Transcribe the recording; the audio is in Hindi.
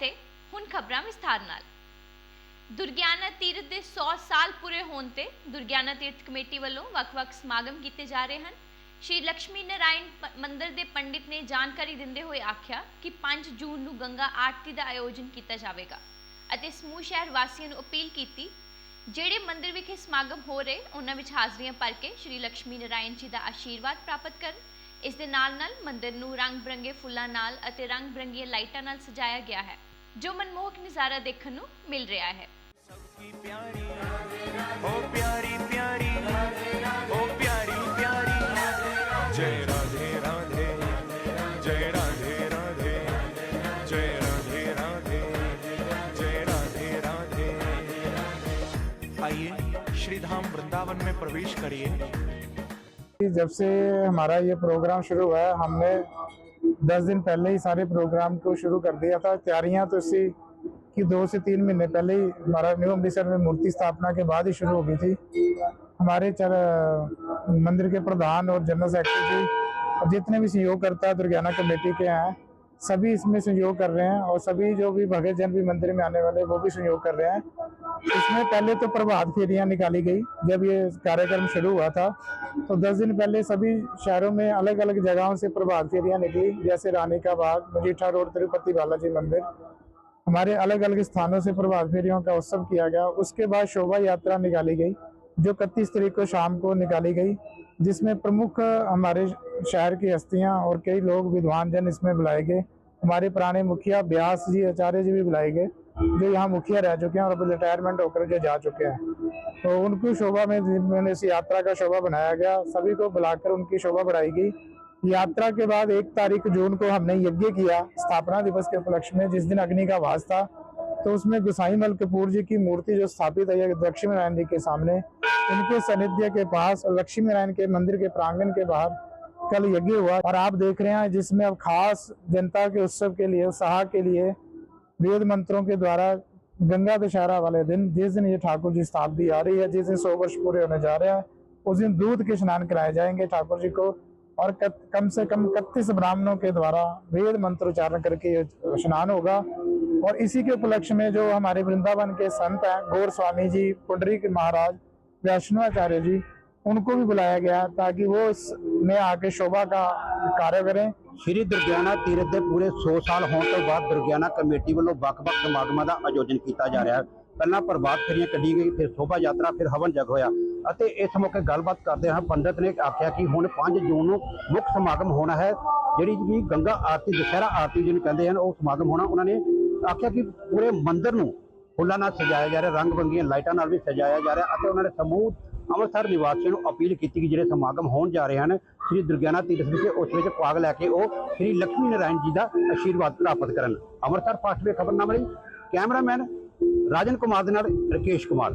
ਅਤੇ ਹੁਣ ਖਬਰਾਂ ਵਿਸਥਾਰ ਨਾਲ। ਦੁਰਗਿਆਨਾ ਤੀਰਥ ਦੇ 100 ਸਾਲ ਪੂਰੇ ਹੋਣ ਤੇ ਦੁਰਗਿਆਨਾ ਤੀਰਥ ਕਮੇਟੀ ਵੱਲੋਂ ਵੱਖ-ਵੱਖ ਸਮਾਗਮ ਕੀਤੇ ਜਾ ਰਹੇ ਹਨ। ਸ਼੍ਰੀ ਲక్ష్ਮੀ ਨਾਰਾਇਣ ਮੰਦਰ ਦੇ ਪੰਡਿਤ ਨੇ ਜਾਣਕਾਰੀ ਦਿੰਦੇ ਹੋਏ ਆਖਿਆ ਕਿ 5 ਜੂਨ ਨੂੰ ਗੰਗਾ ਆਰਤੀ ਦਾ ਆਯੋਜਨ ਕੀਤਾ ਜਾਵੇਗਾ ਅਤੇ ਸਮੂਹ ਸ਼ਹਿਰ ਵਾਸੀਆਂ ਨੂੰ ਅਪੀਲ ਕੀਤੀ, ਜਿਹੜੇ ਮੰਦਰ ਵਿਖੇ ਸਮਾਗਮ ਹੋ ਰਹੇ, ਉਹਨਾਂ ਵਿੱਚ ਹਾਜ਼ਰੀਆਂ ਭਰ ਕੇ ਸ਼੍ਰੀ ਲక్ష్ਮੀ ਨਾਰਾਇਣ ਜੀ ਦਾ ਆਸ਼ੀਰਵਾਦ ਪ੍ਰਾਪਤ ਕਰਨ। ਇਸ ਦੇ ਨਾਲ-ਨਾਲ ਮੰਦਰ ਨੂੰ ਰੰਗ-ਬਰੰਗੇ ਫੁੱਲਾਂ ਨਾਲ ਅਤੇ ਰੰਗ-ਬਰੰਗੀਆਂ ਲਾਈਟਾਂ ਨਾਲ ਸਜਾਇਆ ਗਿਆ ਹੈ। ਜੋ ਮਨਮੋਹਕ ਨਜ਼ਾਰਾ ਦੇਖਣ ਨੂੰ ਮਿਲ ਰਿਹਾ ਹੈ सबकी प्यारी ओ प्यारी प्यारी ओ प्यारी प्यारी जय राधे राधे जय राधे राधे जय राधे राधे जय राधे राधे आइए श्री धाम वृंदावन में प्रवेश करिए जब से हमारा ये प्रोग्राम शुरू हुआ है हमने दस दिन पहले ही सारे प्रोग्राम को शुरू कर दिया था। तैयारियाँ तो इसी की दो से तीन महीने पहले ही हमारा न्यू अमृतसर में मूर्ति स्थापना के बाद ही शुरू हो गई थी। हमारे चर, मंदिर के प्रधान और जनरल सेक्रेटरी और जितने भी सहयोग करता है दुर्गाना कमेटी के हैं, सभी इसमें सहयोग कर रहे हैं और सभी जो भी भगत जन भी मंदिर में आने वाले वो भी सहयोग कर रहे हैं। इसमें पहले तो प्रभात फेरियाँ निकाली गई, जब ये कार्यक्रम शुरू हुआ था तो दस दिन पहले सभी शहरों में अलग अलग जगहों से प्रभात फेरियाँ निकली, जैसे रानी का बाग मजीठा रोड, तिरुपति बालाजी मंदिर। हमारे अलग अलग स्थानों से प्रभात फेरियों का उत्सव किया गया। उसके बाद शोभा यात्रा निकाली गई, जो इकतीस तारीख को शाम को निकाली गई, जिसमें प्रमुख हमारे शहर की हस्तियाँ और कई लोग विद्वान जन इसमें बुलाए गए। हमारे पुराने मुखिया ब्यास जी, आचार्य जी भी बुलाए गए। जो यहाँ मुखिया रह चुके हैं और रिटायरमेंट होकर जो जा चुके हैं। तो उनकी शोभा में मैंने इस यात्रा का शोभा बनाया गया, सभी को बुलाकर उनकी शोभा बढ़ाई गई। यात्रा के बाद एक तारीख जून को हमने यज्ञ किया, स्थापना दिवस के उपलक्ष्य में, जिस दिन अग्नि का वास था तो उसमें गुसाई मल कपूर जी की मूर्ति जो स्थापित है लक्ष्मी नारायण जी के सामने उनके सानिध्य के पास और लक्ष्मी नारायण के मंदिर के प्रांगण के बाहर कल यज्ञ हुआ। और आप देख रहे हैं, जिसमें अब खास जनता के उत्सव के लिए, उत्साह के लिए वेद मंत्रों के द्वारा गंगा दशहरा वाले दिन, जिस दिन ये ठाकुर जी शताब्दी आ रही है, जिस दिन सौ वर्ष पूरे होने जा रहे हैं, उस दिन दूध के स्नान कराए जाएँगे ठाकुर जी को। और कम से कम इकतीस ब्राह्मणों के द्वारा वेद मंत्र उच्चारण करके ये स्नान होगा। और इसी के उपलक्ष्य में जो हमारे वृंदावन के संत हैं, गौर स्वामी जी, पुंडरीक महाराज, वैष्णवाचार्य जी उनको भी बुलाया गया ताकि वो इसमें आके शोभा का कार्य करें ਸ਼੍ਰੀ ਦੁਰਗਿਆਨਾ ਤੀਰਥ ਦੇ ਪੂਰੇ 100 ਸਾਲ ਹੋਣ ਤੋਂ ਬਾਅਦ ਦੁਰਗਿਆਨਾ ਕਮੇਟੀ ਵੱਲੋਂ ਵੱਖ-ਵੱਖ ਸਮਾਗਮਾਂ ਦਾ ਆਯੋਜਨ ਕੀਤਾ ਜਾ ਰਿਹਾ ਹੈ ਪਹਿਲਾਂ ਪ੍ਰਭਾਤ ਫੇਰੀਆਂ ਕੱਢੀ ਗਈ ਫਿਰ ਸ਼ੋਭਾ ਯਾਤਰਾ ਫਿਰ ਹਵਨ ਜਗ ਹੋਇਆ ਅਤੇ ਇਸ ਮੌਕੇ ਗੱਲਬਾਤ ਕਰਦੇ ਹਾਂ ਪੰਡਤ ਨੇ ਆਖਿਆ ਕਿ ਹੁਣ 5 ਜੂਨ ਨੂੰ ਮੁੱਖ ਸਮਾਗਮ ਹੋਣਾ ਹੈ ਜਿਹੜੀ ਕਿ ਗੰਗਾ ਆਰਤੀ ਦੁਸਹਿਰਾ ਆਰਤੀ ਜਿਹਨੂੰ ਕਹਿੰਦੇ ਹਨ ਉਹ ਸਮਾਗਮ ਹੋਣਾ ਉਹਨਾਂ ਨੇ ਆਖਿਆ ਕਿ ਪੂਰੇ ਮੰਦਿਰ ਨੂੰ ਫੁੱਲਾਂ ਨਾਲ ਸਜਾਇਆ ਜਾ ਰਿਹਾ ਰੰਗ ਬਰੰਗੀਆਂ ਲਾਈਟਾਂ ਨਾਲ ਵੀ ਸਜਾਇਆ ਜਾ ਰਿਹਾ ਅਤੇ ਉਹਨਾਂ ਨੇ ਸਮੂਹ ਅੰਮ੍ਰਿਤਸਰ ਨਿਵਾਸੀਆਂ ਨੂੰ ਅਪੀਲ ਕੀਤੀ ਕਿ ਜਿਹੜੇ ਸਮਾਗਮ ਹੋਣ ਜਾ ਰਹੇ ਹਨ, ਸ੍ਰੀ ਦੁਰਗਿਆਨਾ ਤੀਰਥ ਵਿਖੇ ਉਸ ਵਿੱਚ ਭਾਗ ਲੈ ਕੇ ਉਹ ਸ੍ਰੀ ਲక్ష్ਮੀ ਨਾਰਾਇਣ ਜੀ ਦਾ ਆਸ਼ੀਰਵਾਦ ਪ੍ਰਾਪਤ ਕਰਨ। ਅੰਮ੍ਰਿਤਸਰ ਫਾਸਟ ਵੇ ਖਬਰਨਾਮਾ ਲਈ ਕੈਮਰਾਮੈਨ ਰਾਜਨ ਕੁਮਾਰ ਦੇ ਨਾਲ ਰਕੇਸ਼ ਕੁਮਾਰ।